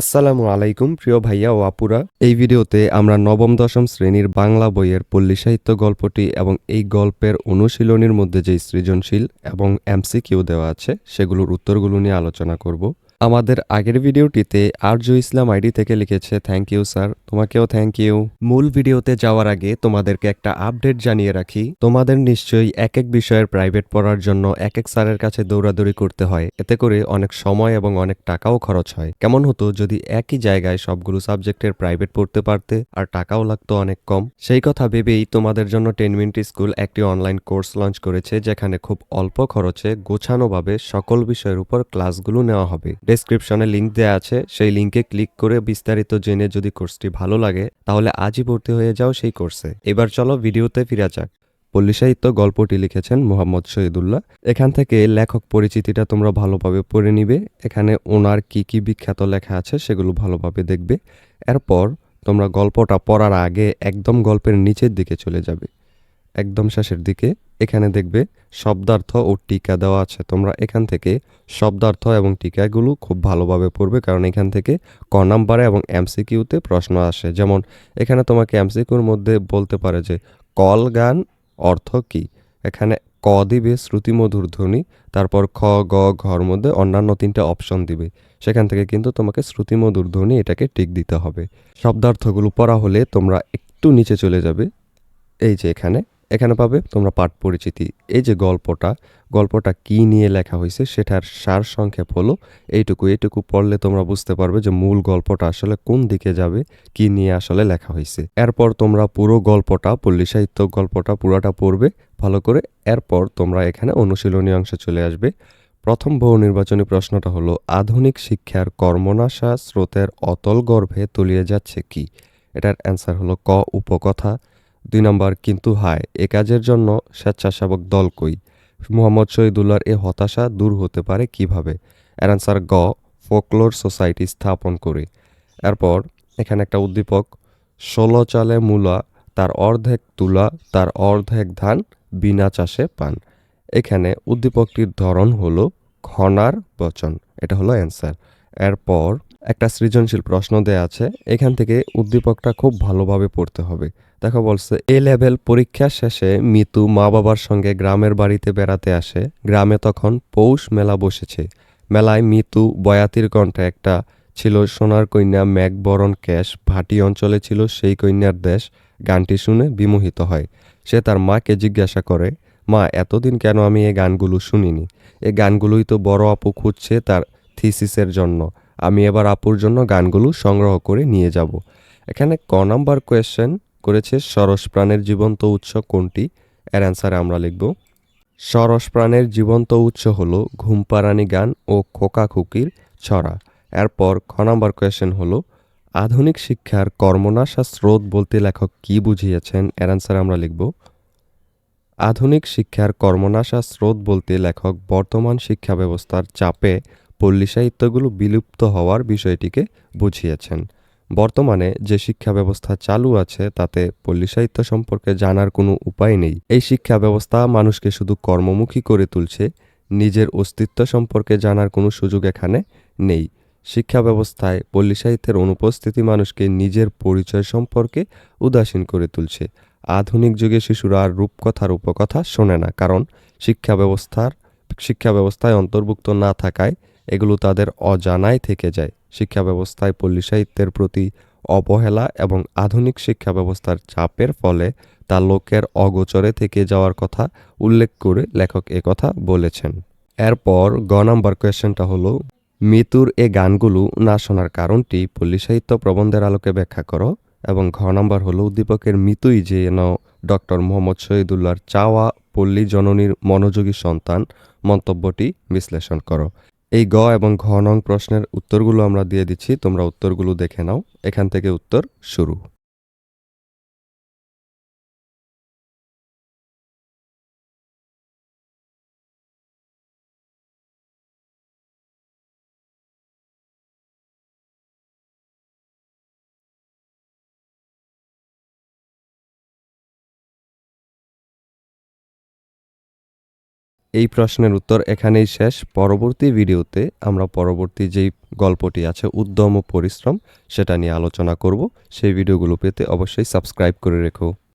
আসসালামু আলাইকুম, প্রিয় ভাইয়া ও আপুরা। এই ভিডিওতে আমরা নবম, দশম শ্রেণির বাংলা বইয়ের পল্লী সাহিত্য গল্পটি এবং এই গল্পের অনুশীলনীর মধ্যে যে সৃজনশীল এবং এমসিকিউ দেওয়া আছে, সেগুলোর উত্তরগুলো নিয়ে আলোচনা করব। আমাদের আগের ভিডিওটিতে আরজু ইসলাম আইডি থেকে লিখেছে থ্যাংক ইউ স্যার তোমাকেও থ্যাংক ইউ মূল ভিডিওতে যাওয়ার আগে তোমাদেরকে একটা আপডেট জানিয়ে রাখি। তোমাদের নিশ্চয়ই এক এক বিষয়ের প্রাইভেট পড়ার জন্য এক এক স্যারের কাছে দৌড়াদৌড়ি করতে হয়। এতে করে অনেক সময় এবং অনেক টাকাও খরচ হয়। কেমন হতো যদি একই জায়গায় সবগুলো সাবজেক্টের প্রাইভেট পড়তে পারতে, আর টাকাও লাগতো অনেক কম। সেই কথা ভেবেই তোমাদের জন্য টেন মিনিট স্কুল একটি অনলাইন কোর্স লঞ্চ করেছে, যেখানে খুব অল্প খরচে গোছানোভাবে সকল বিষয়ের উপর ক্লাসগুলো নেওয়া হবে। ডেসক্রিপশনে লিংক দেওয়া আছে। সেই লিংকে ক্লিক করে বিস্তারিত জেনে যদি কোর্সটি ভালো লাগে, তাহলে আজই ভর্তি হয়ে যাও সেই কোর্সে এবার চলো ভিডিওতে ফিরা যাক। পল্লী সাহিত্য গল্পটি লিখেছেন মোহাম্মদ শহীদুল্লাহ। এখান থেকে লেখক পরিচিতিটা তোমরা ভালোভাবে পড়ে নিবে। এখানে ওনার কি কি বিখ্যাত লেখা আছে সেগুলো ভালোভাবে দেখবে। এরপর তোমরা গল্পটা পড়ার আগে একদম গল্পের নিচের দিকে চলে যাবে। একদম শেষের দিকে, এখানে দেখবে শব্দার্থ ও টিকা দেওয়া আছে। তোমরা এখান থেকে শব্দার্থ এবং টিকাগুলো খুব ভালোভাবে পড়বে, কারণ এখান থেকে ক নাম্বারে এবং এমসিকিউতে প্রশ্ন আসে। যেমন, এখানে তোমাকে এমসিকিউর মধ্যে বলতে পারে যে, কল গান অর্থ কি? এখানে ক দিবে শ্রুতিমধুর ধ্বনি, তারপর খ, গ, ঘর মধ্যে অন্যান্য তিনটে অপশন দিবে। সেখান থেকে কিন্তু তোমাকে শ্রুতিমধুর ধ্বনি এটাকে টিক দিতে হবে। শব্দার্থগুলো পড়া হলে তোমরা একটু নিচে চলে যাবে। এই যে এখানে এখানে পাবে তোমরা পাঠ পরিচিতি। এই যে গল্পটা গল্পটা কি নিয়ে লেখা হয়েছে সেটার সার সংক্ষেপ হলো এইটুকু। এইটুকু পড়লে তোমরা বুঝতে পারবে যে মূল গল্পটা আসলে কোন দিকে যাবে, কি নিয়ে আসলে লেখা হয়েছে। এরপর তোমরা পুরো গল্পটা, পল্লী সাহিত্য গল্পটা পুরোটা পড়বে, ভালো করে। এরপর তোমরা এখানে অনুশীলনী অংশে চলে আসবে। প্রথম বহু নির্বাচনী প্রশ্নটা হলো, আধুনিক শিক্ষার কর্মনাশা স্রোতের অতল গর্ভে তলিয়ে যাচ্ছে কি? এটার অ্যান্সার হলো ক, উপকথা। দুই নম্বর, কিন্তু হায়, এ কাজের জন্য স্বেচ্ছাসেবক দল কই? মোহাম্মদ শহীদুল্লাহর এ হতাশা দূর হতে পারে কীভাবে? এর অ্যান্সার গ, ফোকলোর সোসাইটি স্থাপন করে। এরপর, এখানে একটা উদ্দীপক, ষোলো চালে মূলা, তার অর্ধেক তুলা, তার অর্ধেক ধান বিনা চাষে পান। এখানে উদ্দীপকটির ধরন হলো ঘনার বচন, এটা হলো অ্যান্সার এরপর একটা সৃজনশীল প্রশ্ন দেয়া আছে, এখান থেকে উদ্দীপকটা খুব ভালোভাবে পড়তে হবে। দেখো বলছে, এ লেভেল পরীক্ষা শেষে মিতু মা বাবার সঙ্গে গ্রামের বাড়িতে বেড়াতে আসে। গ্রামে তখন পৌষ মেলা বসেছে। মেলায় মিতু বয়াতির কণ্ঠে একটা ছিল সোনার কন্যা ম্যাকবরণ ক্যাশ ভাটি অঞ্চলে ছিল সেই কন্যার দেশ। গানটি শুনে বিমোহিত হয়। সে তার মাকে জিজ্ঞাসা করে, মা, এতদিন কেন আমি এই গানগুলো শুনিনি? এই গানগুলোই তো বড় আপু খুঁজছে তার থিসিসের জন্য। আমি এবার আপুর জন্য গানগুলো সংগ্রহ করে নিয়ে যাব। এখানে ক নাম্বার কোয়েশ্চেন করেছে, সরস প্রাণের জীবন্ত উৎস কোনটি? এর অ্যান্সারে আমরা লিখব। সরস প্রাণের জীবন্ত উৎস হল ঘুমপারানি গান ও খোকা খুকির ছড়া। এরপর খ নাম্বার কোয়েশ্চেন হলো, আধুনিক শিক্ষার কর্মনাশা স্রোত বলতে লেখক কি বুঝিয়েছেন? এর অ্যান্সারে আমরা লিখব, আধুনিক শিক্ষার কর্মনাশা স্রোত বলতে লেখক বর্তমান শিক্ষা ব্যবস্থার চাপে পল্লী সাহিত্যগুলো বিলুপ্ত হওয়ার বিষয়টিকে বুঝিয়েছেন। বর্তমানে যে শিক্ষা ব্যবস্থা চালু আছে, তাতে পল্লী সাহিত্য সম্পর্কে জানার কোনো উপায় নেই। এই শিক্ষা ব্যবস্থা মানুষকে শুধু কর্মমুখী করে তুলছে, নিজের অস্তিত্ব সম্পর্কে জানার কোনো সুযোগ এখানে নেই। শিক্ষা ব্যবস্থায় পল্লী সাহিত্যের অনুপস্থিতি মানুষকে নিজের পরিচয় সম্পর্কে উদাসীন করে তুলছে। আধুনিক যুগে শিশুরা আর রূপকথার উপকথা শোনে না, কারণ শিক্ষা ব্যবস্থার, শিক্ষা ব্যবস্থায় অন্তর্ভুক্ত না থাকায় এগুলো তাদের অজানায় থেকে যায়। শিক্ষা ব্যবস্থায় পল্লী সাহিত্যের প্রতি অবহেলা এবং আধুনিক শিক্ষা ব্যবস্থার চাপের ফলে তা লোকের অগোচরে থেকে যাওয়ার কথা উল্লেখ করে লেখক কথা বলেছেন। এরপর গ নাম্বার কোয়েশ্চেনটা হলো, মিতুর এ গানগুলো না শোনার কারণটি পল্লী সাহিত্য প্রবন্ধের আলোকে ব্যাখ্যা করো? এবং ঘ নাম্বার হলো, উদ্দীপকের মিতুই যে ন ডক্টর মোহাম্মদ শহীদুল্লাহর চাওয়া পল্লী জননীর মনোযোগী সন্তান মন্তব্যটি বিশ্লেষণ করো। এই গ এবং ঘ নং প্রশ্নের উত্তরগুলো আমরা দিয়ে দিচ্ছি, তোমরা উত্তরগুলো দেখে নাও। এখান থেকে উত্তর শুরু। এই প্রশ্নের উত্তর এখানেই শেষ। পরবর্তী ভিডিওতে আমরা পরবর্তী যেই গল্পটি আছে, উদ্যম ও পরিশ্রম, সেটা নিয়ে আলোচনা করব। সেই ভিডিওগুলো পেতে অবশ্যই সাবস্ক্রাইব করে রেখো।